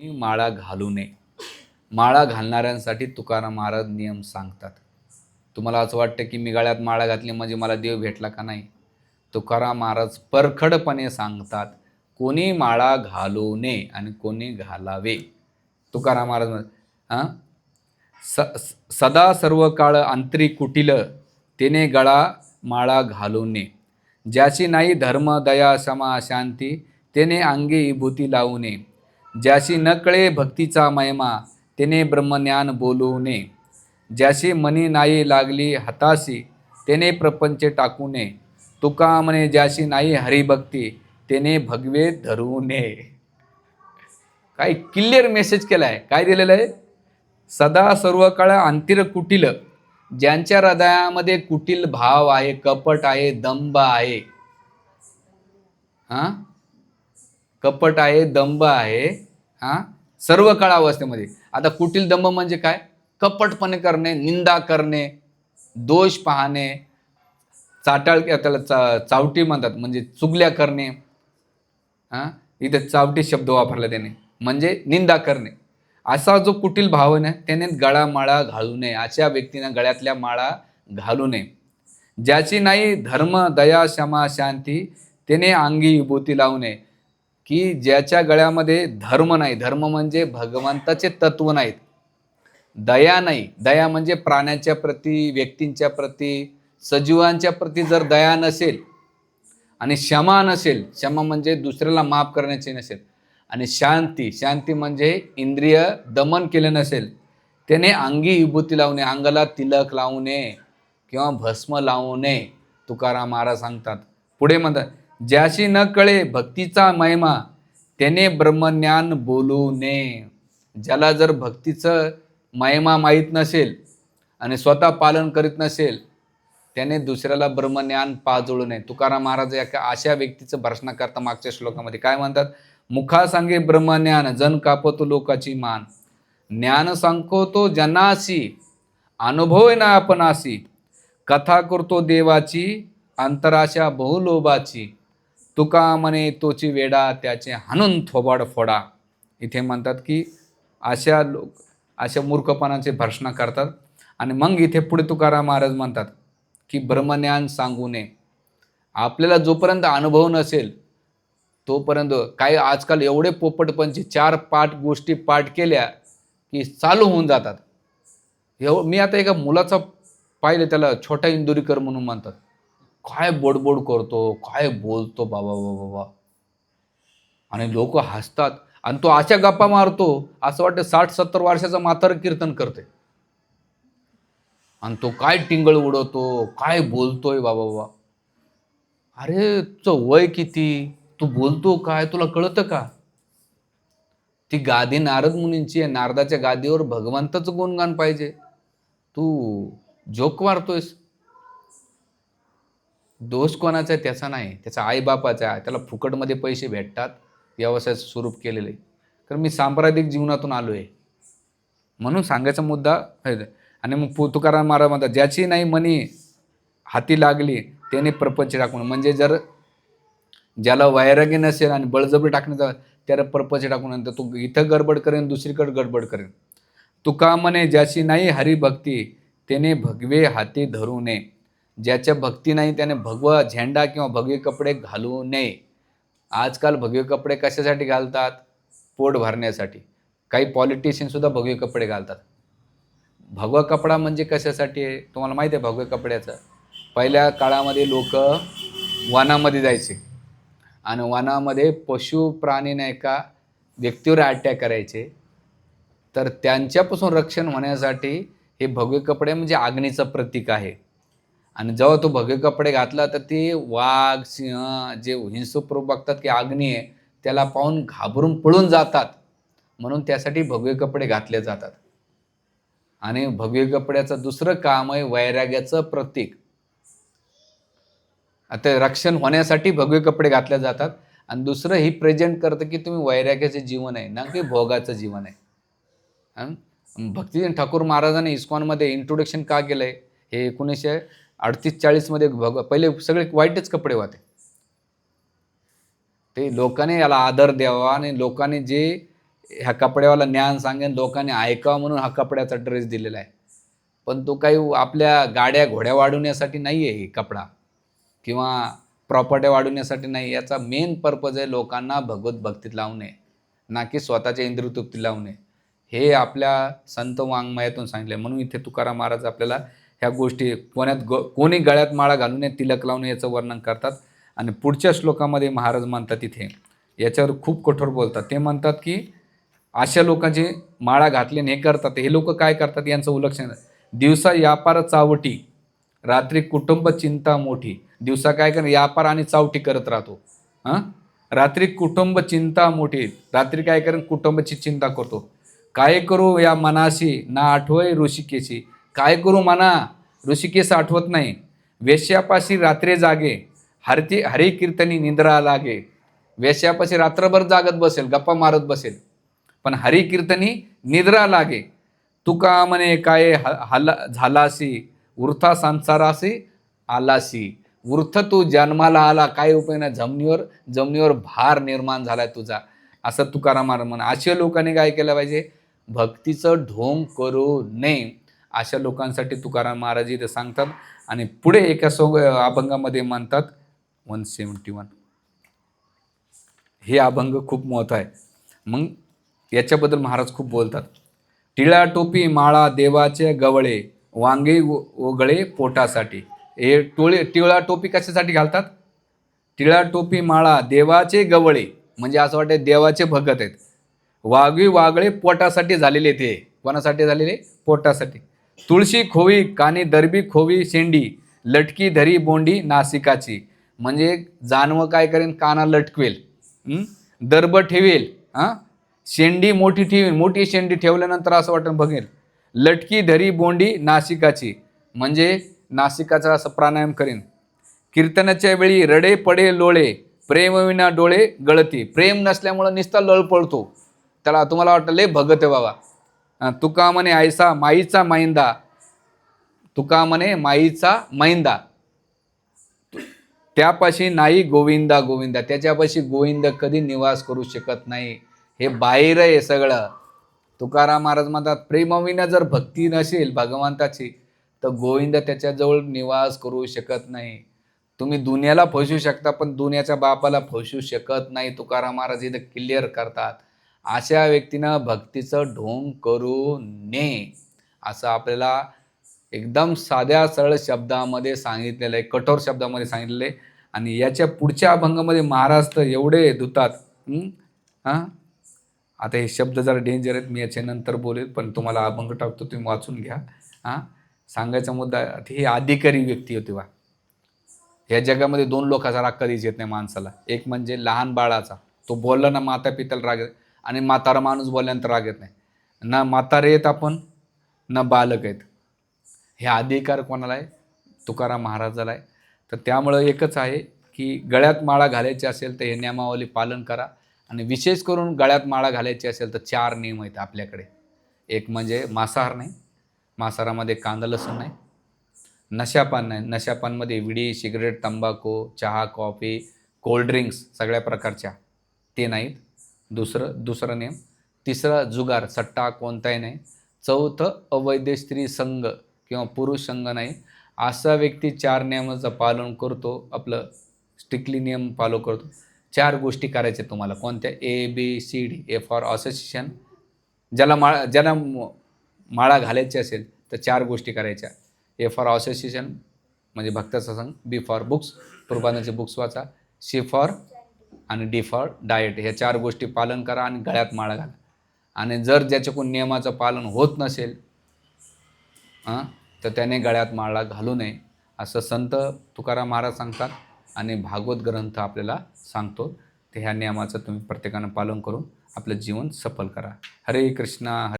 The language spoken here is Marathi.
माळा घालू नये. माळा घालणाऱ्यांसाठी तुकाराम महाराज नियम सांगतात. तुम्हाला असं वाटतं की मी गळ्यात माळा घातली म्हणजे मला देव भेटला का नाही? तुकाराम महाराज परखडपणे सांगतात कोणी माळा घालू नये आणि कोणी घालावे. तुकाराम महाराज हां? स सदा सर्व काळ आंतरिक कुटील तिने गळा माळा घालू नये. ज्याची नाही धर्म दया क्षमा शांती तेने अंगी विभूती लावू नये. ज्याशी न कळे भक्तीचा महिमा तेने ब्रह्मज्ञान बोलू नये. ज्याशी मनी नाही लागली हाताशी तेने प्रपंच टाकू नये. तुका म्हणे ज्याशी नाही हरिभक्ती तेने भगवे धरू नये. काय क्लिअर मेसेज केला आहे काय दिलेलं आहे? सदा सर्व काळ अंतिर कुटील ज्यांच्या हृदयामध्ये कुटील भाव आहे कपट आहे दंभ आहे. हां? कपट आहे दंभ आहे. हां? सर्व काळ अवस्थेमध्ये आता कुटील दंभ म्हणजे काय? कपटपणे करणे निंदा करणे दोष पाहणे चाटाळ त्याला चा चावटी म्हणतात म्हणजे चुगल्या करणे हां? इथे चावटी शब्द वापरला त्याने. म्हणजे निंदा करणे. असा जो कुटील भाव आहे ना त्याने गळा माळा घालू नये. अशा व्यक्तीनं गळ्यातल्या माळा घालू नये. ज्याची नाही धर्म दया क्षमा शांती त्याने अंगी विभूती लावू नये. की ज्याच्या गळ्यामध्ये धर्म नाही. धर्म म्हणजे भगवंताचे तत्व नाहीत. दया नाही. दया म्हणजे प्राण्याच्या प्रती व्यक्तींच्या प्रती सजीवांच्या प्रती जर दया नसेल आणि क्षमा नसेल क्षमा म्हणजे दुसऱ्याला माफ करण्याची नसेल आणि शांती शांती म्हणजे इंद्रिय दमन केले नसेल त्याने अंगी विभूती लावणे अंगाला तिलक लावू नये किंवा भस्म लावू नये तुकाराम महाराज सांगतात. पुढे म्हणतात ज्याशी न कळे भक्तीचा महिमा त्याने ब्रह्मज्ञान बोलू नये. ज्याला जर भक्तीचं महिमा माहीत नसेल आणि स्वतः पालन करीत नसेल त्याने दुसऱ्याला ब्रह्मज्ञान पाजळू नये. तुकाराम महाराज या अशा व्यक्तीचं भर्षणा करता मागच्या श्लोकामध्ये. काय म्हणतात? मुखा सांगे ब्रह्मज्ञान जन कापतो लोकाची मान. ज्ञान सांगतो जनासी अनुभव ना आपणासी. कथा करतो देवाची अंतराशा बहुलोभाची. तुका म्हणे तोची वेडा त्याचे हाणून थोबाड फोडा. इथे म्हणतात की अशा लोक अशा मूर्खपणाचे भर्षणा करतात. आणि मग इथे पुढे तुकाराम महाराज म्हणतात की ब्रह्मज्ञान सांगू नये. आपल्याला जोपर्यंत अनुभव नसेल तोपर्यंत काही आजकाल एवढे पोपटपंची चार पाठ गोष्टी पाठ केल्या की चालू होऊन जातात. एव मी आता एका मुलाचा पाहिलं त्याला छोटा इंदुरीकर म्हणून म्हणतात. काय बोडबोड करतो काय बोलतो बाबा बाबा बाबा. आणि लोक हसतात. आणि तो अशा गप्पा मारतो असं वाटतं साठ सत्तर वर्षाचा म्हातार कीर्तन करते आणि तो काय टिंगळ उडवतो काय बोलतोय बाबा बाबा. अरे तुझं वय किती? तू बोलतो काय? तुला कळतं का? ती गादी नारद मुनींची आहे. नारदाच्या गादीवर भगवंताचं गुणगान पाहिजे. तू जोक मारतोयस. दोष कोणाचा आहे त्याचा नाही. त्याचा आईबापाचा आहे. त्याला फुकटमध्ये पैसे भेटतात. व्यवसायाचं स्वरूप केलेलं आहे. तर मी सांप्रदायिक जीवनातून आलो आहे म्हणून सांगायचा मुद्दा आहे. आणि मग पु- तुकाराम महाराज म्हणतात ज्याची नाही मनी हाती लागली त्याने प्रपंच टाकून. म्हणजे जर ज्याला वैराग्य नसेल आणि बळजबरी टाकण्याचा त्याला प्रपंच टाकून नंतर तू इथं गडबड करेन दुसरीकडे गडबड करेन. तुका म्हणे ज्याची नाही हरिभक्ती त्याने भगवे हाती धरू नये. ज्याच्या भक्ती नाही त्याने भगवा झेंडा किंवा भगवे कपडे घालू नये. आजकाल भगवे कपडे कशासाठी घालतात? पोट भरण्यासाठी. काही पॉलिटिशियनसुद्धा भगवे कपडे घालतात. भगवा कपडा म्हणजे कशासाठी? आहे तुम्हाला माहिती आहे भगवे कपड्याचं. पहिल्या काळामध्ये लोक वनामध्ये जायचे. आणि वनामध्ये पशु प्राणी नाही का व्यक्तीवर अटॅक करायचे. तर त्यांच्यापासून रक्षण होण्यासाठी हे भगवे कपडे म्हणजे आग्नीचं प्रतीक आहे. आणि जेव्हा तो भगवे कपडे घातला तर ते वाघ सिंह जे हिंसक रूप बघतात की अग्नी आहे त्याला पाहून घाबरून पळून जातात. म्हणून त्यासाठी भगवे कपडे घातले जातात. आणि भगवे कपड्याचं दुसरं काम आहे वैराग्याचं प्रतीक. आता रक्षण होण्यासाठी भगवे कपडे घातले जातात. आणि दुसरं ही प्रेझेंट करतं की तुम्ही वैराग्याचे जीवन आहे ना की भोगाचं जीवन आहे. भक्तीजन भक्तिजन ठाकूर महाराजांनी इस्कॉनमध्ये इंट्रोडक्शन का केलं आहे हे एकोणीसशे अडतीस चाळीसमध्ये भग पहिले सगळे वाईटच कपडे होते ते लोकांनी याला आदर द्यावा आणि लोकांनी जे ह्या कपड्यावाला ज्ञान सांगेन लोकांनी ऐकावं म्हणून हा कपड्याचा ड्रेस दिलेला आहे. पण तो काही आपल्या गाड्या घोड्या वाढवण्यासाठी नाही आहे कपडा किंवा प्रॉपर्ट्या वाढवण्यासाठी नाही. याचा मेन पर्पज आहे लोकांना भगवत भक्तीत लावणे ना की स्वतःच्या इंद्रियतृप्तीत लावणे हे आपल्या संत वाङ्मयातून सांगितले म्हणून इथे तुकाराम महाराज आपल्याला ह्या गोष्टी कोण्यात ग कोणी गळ्यात माळा घालून नये, तिलक लावणे याचं वर्णन करतात. आणि पुढच्या श्लोकामध्ये महाराज म्हणतात तिथे याच्यावर खूप कठोर बोलतात. ते म्हणतात की अशा लोकांची माळा घातले आणि हे करतात. हे लोक काय करतात यांचं उलक्षण? दिवसा व्यापार चावटी रात्री कुटुंब चिंता मोठी. दिवसा काय कर व्यापार आणि चावटी करत राहतो. हां? रात्री कुटुंब चिंता मोठी. रात्री काय करेन कुटुंबाची चिंता करतो. काय करू या मनाशी? ना आठवय ऋषिकेशी. काय करू म्हणा ऋषिकेश आठवत नाही. वेश्यापाशी रात्री जागे. हरती हरी कीर्तनी निद्रा लागे. वेश्यापाशी रात्रभर जागत बसेल गप्पा मारत बसेल. पण हरी कीर्तनी निद्रा लागे. तुका म्हणे काय ह- हला झालासी? वृथा संसारासी आलासी. वृथ तू जन्माला आला. काय उपाय नाही जमिनीवर जमिनीवर भार निर्माण झालाय तुझा. असं तुकाराम म्हणा. अशा लोकांनी काय केलं पाहिजे? भक्तीचं ढोंग करू नये. अशा लोकांसाठी तुकाराम महाराज इथे सांगतात आणि पुढे एका सो अभंगामध्ये म्हणतात वन सेवन्टी वन. हे अभंग खूप महत्त्व आहे. मग याच्याबद्दल महाराज खूप बोलतात. टिळा टोपी माळा देवाचे गवळे वांगे व- वगळे पोटासाठी. हे टोळे टिळा टोपी कशासाठी घालतात? टिळा टोपी माळा देवाचे गवळे म्हणजे असं वाटतं देवाचे भगत आहेत. वाघवी वागळे पोटासाठी झालेले ते. कोणासाठी झालेले? पोटासाठी. तुळशी खोवी कानी दरबी खोवी शेंडी लटकी धरी बोंडी नासिकाची. म्हणजे जानवं काय करेन? काना लटकवेल. दरब दर्ब ठेवेल. हां? शेंडी मोठी ठेवेल मोठी शेंडी ठेवल्यानंतर असं वाटेल बघेल. लटकी धरी बोंडी नासिकाची. म्हणजे नासिकाचा असं प्राणायाम करेन. कीर्तनाच्या वेळी रडे पडे लोळे प्रेमविना डोळे गळती. प्रेम नसल्यामुळं नुसता लळ पळतो. त्याला तुम्हाला वाटतं लय भगत आहे बाबा. तुका म्हणे आयसा माईचा माईंदा तुका म्हणे माईचा मैंदा. त्यापाशी नाही गोविंदा गोविंदा. त्याच्यापाशी गोविंद कधी निवास करू शकत नाही. हे बाहेर आहे सगळं. तुकाराम महाराज म्हणतात प्रेमविना जर भक्ती नसेल भगवंताची तर गोविंद त्याच्याजवळ निवास करू शकत नाही. तुम्ही दुनियाला फसू शकता पण दुनियाच्या बापाला फसू शकत नाही तुकाराम महाराज इथं क्लिअर करतात. अशा व्यक्तीनं भक्तीचं ढोंग करू नये असं आपल्याला एकदम साध्या सरळ शब्दामध्ये सांगितलेलं आहे कठोर शब्दामध्ये सांगितलेलं आहे. आणि याच्या पुढच्या अभंगामध्ये महाराष्ट्र एवढे धुतात हां? आता हे शब्द जरा डेंजर आहेत मी याच्या नंतर बोलेल पण तुम्हाला अभंग टाकतो तुम्ही वाचून घ्या. हां? सांगायचा मुद्दा ही अधिकारी व्यक्ती होती वा या जगामध्ये दोन लोकाचा राग कधीच येत नाही माणसाला. एक म्हणजे लहान बाळाचा. तो बोलला ना माता पित्याला राग आणि म्हातारा माणूस बोलल्यानंतर राग येत नाही. ना म्हातारे आहेत आपण ना बालक आहेत. हे अधिकार कोणाला आहे? तुकाराम महाराजाला आहे. तर त्यामुळं एकच आहे की गळ्यात माळा घालायची असेल तर हे नियमावली पालन करा. आणि विशेष करून गळ्यात माळा घालायची असेल तर चार नियम आहेत आपल्याकडे. एक म्हणजे मांसाहार नाही. मांसाहारामध्ये कांदा लसूण नाही. नशापान नाही. नशापानमध्ये विडी सिगरेट तंबाखू चहा कॉफी कोल्ड्रिंक्स सगळ्या प्रकारच्या ते नाहीत. दुसरं दुसरं नियम तिसरा जुगार सट्टा कोणताही नाही. चौथं अवैध स्त्री संघ किंवा पुरुष संघ नाही. असा व्यक्ती चार नियमाचं पालन करतो आपलं स्ट्रिक्टली नियम फॉलो करतो. चार गोष्टी करायच्या तुम्हाला. कोणत्या? A B C D A for association ज्याला माळा ज्याला माळा घालायची असेल तर चार गोष्टी करायच्या. ए फॉर असोसिएशन म्हणजे भक्ताचा संघ. बी फॉर बुक्स कुर्बानाचे बुक्स वाचा. सी फॉर आणि डिफॉल्ट डाएट ह्या चार गोष्टी पालन करा आणि गळ्यात माळा घाला. आणि जर ज्याच्याकडून नियमाचं पालन होत नसेल हां तर त्याने गळ्यात माळा घालू नये असं संत तुकाराम महाराज सांगतात आणि भागवत ग्रंथ आपल्याला सांगतो. तर ह्या नियमाचं तुम्ही प्रत्येकानं पालन करून आपलं जीवन सफल करा. हरे कृष्णा